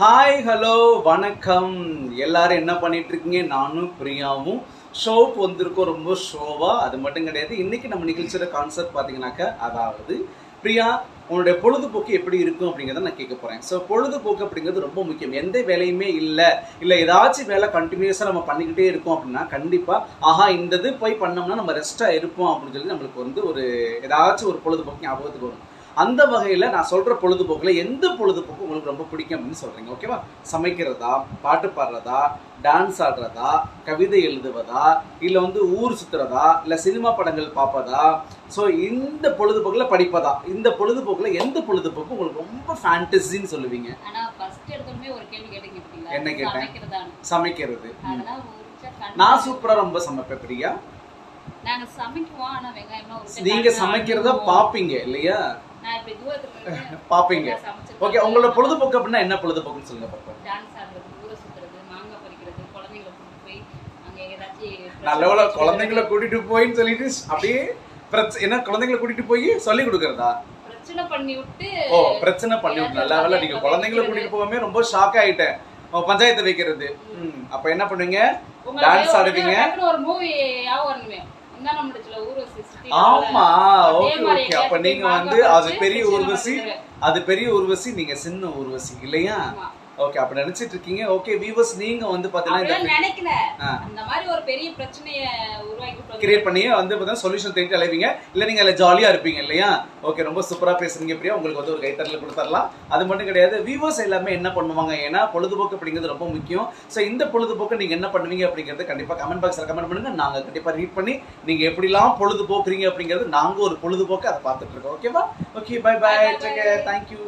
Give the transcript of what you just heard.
Hi hello வணக்கம். எல்லாரும் என்ன பண்ணிட்டு இருக்கீங்க நானும் பிரியாவும். ஷோப் வந்திருக்கோம் ரொம்ப ஷோவா அது மட்டும் கிடையாது. இன்னைக்கு நம்ம நிகழ்ச்சியோட கான்செப்ட் பார்த்தீங்கன்னாக்கா அதாவது பிரியா உன்னுடைய பொழுதுபோக்கு எப்படி இருக்கும் அப்படிங்கிறத நான் கேட்க போறேன். ஸோ பொழுதுபோக்கு அப்படிங்கிறது ரொம்ப முக்கியம். எந்த வேலையுமே இல்லை. இல்லை ஏதாச்சும் வேலை கண்டினியூஸாக நம்ம பண்ணிக்கிட்டே இருக்கோம் அப்படின்னா கண்டிப்பாக ஆஹா இந்த இது போய் பண்ணோம்னா நம்ம ரெஸ்ட்டாக இருப்போம் அப்படின்னு சொல்லி நம்மளுக்கு வந்து ஒரு ஏதாச்சும் ஒரு பொழுதுபோக்கு ஞாபகத்துக்கு வரும். அந்த வகையில் நான் சொல்கிற பொழுதுபோக்கில் எந்த பொழுதுபோக்கு உங்களுக்கு ரொம்ப பிடிக்கும் அப்படின்னு சொல்கிறீங்க ஓகேவா? சமைக்கிறதா பாட்டு பாடுறதா டான்ஸ் ஆடுறதா கவிதை எழுதுவதா இல்லை வந்து ஊர் சுற்றுறதா இல்லை சினிமா படங்கள் பார்ப்பதா? ஸோ இந்த பொழுதுபோக்கில் படிப்பதா? இந்த பொழுதுபோக்கில் எந்த பொழுதுபோக்கு உங்களுக்கு ரொம்ப ஃபேண்டசின்னு சொல்லுவீங்க? என்ன கேட்டேன்? சமைக்கிறது? நான் சூப்பராக ரொம்ப சமைப்பேன் பிரியா. நாங்க சமைக்கிறத அழுவோம். பார்ப்பீங்க இல்லையா? சமைச்சிருக்கேன். ஓகே உங்களோட பொழுதுபோக்கு அப்படின்னா என்ன பொழுதுபோக்குன்னு சொல்லுங்க பார்ப்போம் டான்ஸ் ஆடுறது ஊரை சுத்துறது மாங்காய் பறிக்கிறது குழந்தைங்களை கூட்டிட்டு போய் அங்க ஏதாச்சும் நல்லவள குழந்தைங்களை கூட்டிட்டு போயின்னு சொல்லிட்டு அப்படியே பிரச்ச- என்ன குழந்தைங்களை கூட்டிட்டு போய் சொல்லி கொடுக்கறதா? பிரச்சனை பண்ணி விட்டு ஓ பிரச்சனை பண்ணி விட்டு. நல்ல வேலை நீங்க குழந்தைங்களை கூட்டிட்டு போகாம ரொம்ப ஷாக் ஆயிட்டேன். பஞ்சாயத்து வைக்கிறது. அப்ப என்ன பண்ணுவீங்க? டான்ஸ் ஆடுவீங்க. ஒரு மூவி ஆமா ஓகே ஓகே அப்ப நீங்க வந்து அது பெரிய பண்ணிட்டு அது பெரிய ஊர்வசி நீங்க சின்ன ஊர்வசி இல்லையா. ஓகே அப்ப நினைச்சிட்டு இருக்கீங்க. ஓகே வீவர்ஸ் நீங்க வந்து பாத்தீங்கன்னா நினைக்கல. அந்த மாதிரி ஒரு பெரிய பிரச்சனைய உருவாக்கி கிரியேட் பண்ணி வந்து பார்த்தீங்கன்னா சொல்யூஷன் தேடி அலைவீங்க. இல்லை நீங்கள் அதில் ஜாலியாக இருப்பீங்க இல்லையா? ஓகே ரொம்ப சூப்பராக பேசுறீங்க பிரியா. உங்களுக்கு வந்து ஒரு கைத்தறல கொடுத்துடலாம் அது மட்டும் கிடையாது வியூவர்ஸ் எல்லாமே என்ன பண்ணுவாங்க? ஏன்னா பொழுதுபோக்கு அப்படிங்கிறது ரொம்ப முக்கியம். ஸோ இந்த பொழுதுபோக்கு நீங்கள் என்ன பண்ணுவீங்க அப்படிங்கிறது கண்டிப்பாக கமெண்ட் பாக்ஸில் கமெண்ட் பண்ணுங்க. நாங்கள் கண்டிப்பாக ரீட் பண்ணி நீங்கள் எப்படிலாம் பொழுதுபோக்குறீங்க அப்படிங்கிறது நாங்கள் ஒரு பொழுதுபோக்கு அதை பார்த்துட்டு இருக்கோம். ஓகேவா okay bye bye bye, bye. Thank you